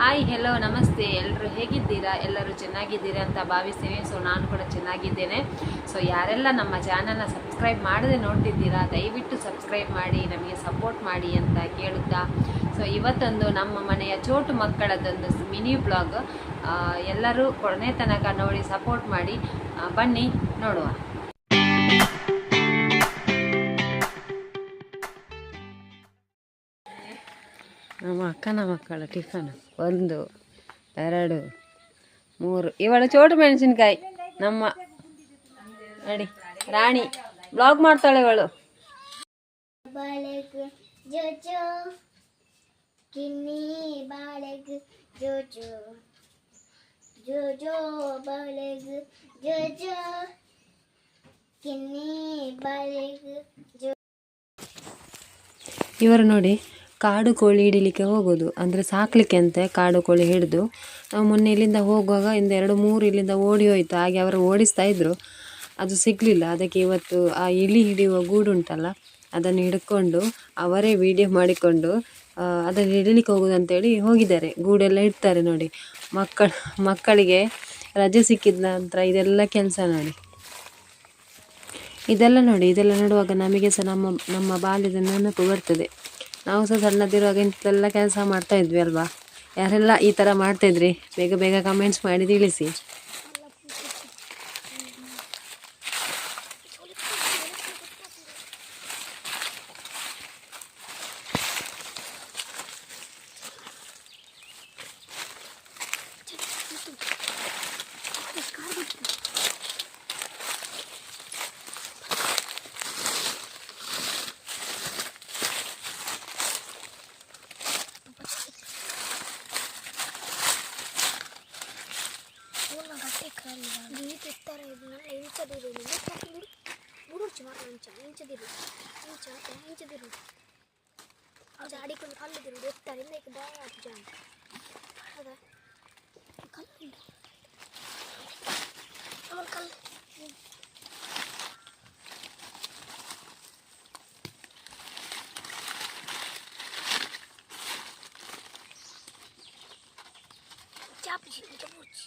Hi hello ನಮಸ್ತೆ. ಎಲ್ಲರೂ ಹೇಗಿದ್ದೀರಾ? ಎಲ್ಲರೂ ಚೆನ್ನಾಗಿದ್ದೀರಾ ಅಂತ ಭಾವಿಸ್ತೀನಿ. ಸೊ ನಾನು ಕೂಡ ಚೆನ್ನಾಗಿದ್ದೇನೆ. ಸೊ ಯಾರೆಲ್ಲ ನಮ್ಮ ಚಾನಲ್ನ ಸಬ್ಸ್ಕ್ರೈಬ್ ಮಾಡದೆ ನೋಡ್ತಿದ್ದೀರಾ, ದಯವಿಟ್ಟು ಸಬ್ಸ್ಕ್ರೈಬ್ ಮಾಡಿ, ನಮಗೆ ಸಪೋರ್ಟ್ ಮಾಡಿ ಅಂತ ಕೇಳುತ್ತಾ. ಸೊ ಇವತ್ತೊಂದು ನಮ್ಮ ಮನೆಯ ಚೋಟು ಮಕ್ಕಳದೊಂದು ಮಿನಿ ಬ್ಲಾಗ್ ಎಲ್ಲರೂ ಕೊನೆ ತನಕ ನೋಡಿ ಸಪೋರ್ಟ್ ಮಾಡಿ. ಬನ್ನಿ, ನೋಡುವ. ನಮ್ಮ ಅಕ್ಕನ ಮಕ್ಕಳ ಟಿಫನ್. ಒಂದು ಎರಡು ಮೂರು. ಇವಳು ಚೋಟು ಮೆಣಸಿನ್ಕಾಯಿ. ನಮ್ಮ ನೋಡಿ ರಾಣಿ. ಬ್ಲಾಗ್ ಮಾಡ್ತಾಳೆ ಇವಳು. ಇವರು ನೋಡಿ ಕಾಡು ಕೋಳಿ ಹಿಡಿಲಿಕ್ಕೆ ಹೋಗೋದು. ಅಂದರೆ ಸಾಕಲಿಕ್ಕೆ ಅಂತೆ ಕಾಡು ಕೋಳಿ ಹಿಡಿದು. ನಾವು ಮೊನ್ನೆ ಇಲ್ಲಿಂದ ಹೋಗುವಾಗ ಇಂದ ಎರಡು ಮೂರು ಇಲ್ಲಿಂದ ಓಡಿ ಹೋಯ್ತು. ಹಾಗೆ ಅವರು ಓಡಿಸ್ತಾ ಇದ್ದರು ಅದು ಸಿಗಲಿಲ್ಲ. ಅದಕ್ಕೆ ಇವತ್ತು ಆ ಇಲಿ ಹಿಡಿಯುವ ಗೂಡು ಉಂಟಲ್ಲ, ಅದನ್ನು ಹಿಡ್ಕೊಂಡು ಅವರೇ ವಿಡಿಯೋ ಮಾಡಿಕೊಂಡು ಅದನ್ನು ಹಿಡಲಿಕ್ಕೆ ಹೋಗೋದು ಅಂತೇಳಿ ಹೋಗಿದ್ದಾರೆ. ಗೂಡೆಲ್ಲ ಇಡ್ತಾರೆ ನೋಡಿ. ಮಕ್ಕಳ, ಮಕ್ಕಳಿಗೆ ರಜೆ ಸಿಕ್ಕಿದ ನಂತರ ಇದೆಲ್ಲ ಕೆಲಸ ನೋಡಿ. ಇದೆಲ್ಲ ನೋಡಿ. ಇದೆಲ್ಲ ನೋಡುವಾಗ ನಮಗೆ ಸಹ ನಮ್ಮ ನಮ್ಮ ಬಾಲ್ಯದ ನೆನಪು ಬರ್ತದೆ. ನಾವು ಸಹ ಸಣ್ಣದಿರುವಾಗ ಇಂಥೆಲ್ಲ ಕೆಲಸ ಮಾಡ್ತಾ ಇದ್ವಿ ಅಲ್ವಾ? ಯಾರೆಲ್ಲ ಈ ಥರ ಮಾಡ್ತಾ ಇದ್ರಿ? ಬೇಗ ಬೇಗ ಕಮೆಂಟ್ಸ್ ಮಾಡಿ ತಿಳಿಸಿ. ನೀರು ಇರ್ತಾರೆ ಇದನ್ನ ಹೆಂಚದಿರೋದು ಬಿಡು ಬಿಡು ಸುಮಾರು ಹೆಂಚ ಹೆಂಚದಿರು ಹೆಂಚ ಹೆಂಚದಿರು ಅದು ಅಡಿಕೊಂಡು ಕಲ್ಲದಿರು ಎತ್ತಾರೆ ಇಂದ ಈಗ ಬಾಯ ಅಜ್ಜ ಅಂತ ಅದ ಕಲ್ಲು ಅವರ ಕಲ್ಲು ಚಾಪಿಸಿ ಮುಚ್ಚಿ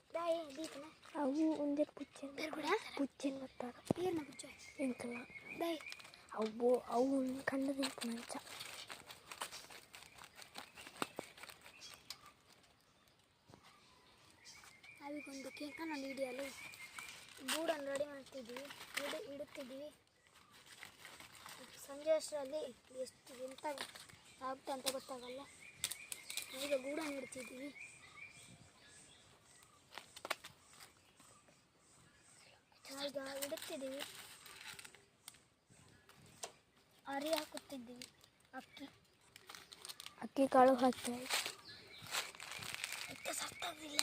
ಅವು ಒಂದೇ ಪುಚ್ಚನ್. ಪುಚ್ಚನ್ ಬರ್ತಾರ ಎಂಕಲ್ಲ ಅವು ಅವು ಕಂಡದ ಮಂಚ ಅವೀಗೊಂದು ಕೇಕ ನಾನು ಹಿಡಿಯಲು. ಗೂಡನ್ನು ರೆಡಿ ಮಾಡ್ತಿದ್ವಿ. ಇಡು ಇಡುತ್ತಿದ್ವಿ ಸಂಜೆ ಅಷ್ಟರಲ್ಲಿ ಎಷ್ಟು ಎಂತ ಆಗುತ್ತೆ ಅಂತ ಗೊತ್ತಾಗಲ್ಲ. ಈಗ ಗೂಡನ್ನು ಇಡ್ತಿದ್ವಿ ಈಗ ಇಡುತ್ತಿದ್ದೀವಿ. ಅರಿ ಹಾಕುತ್ತಿದ್ದೀವಿ. ಅಕ್ಕಿ. ಅಕ್ಕಿ ಕಾಳು ಹಾಕ್ತಾರೆ ಎತ್ತ ಸತ್ತದಿಲ್ಲ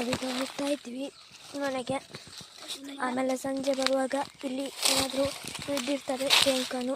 ನಾವೀಗ ಹೋಗ್ತಾ ಇದ್ವಿ ಮನೆಗೆ ಆಮೇಲೆ ಸಂಜೆ ಬರುವಾಗ ಇಲ್ಲಿ ಏನಾದರೂ ಇದ್ದಿರ್ತಾರೆ ಟೇಂಕನು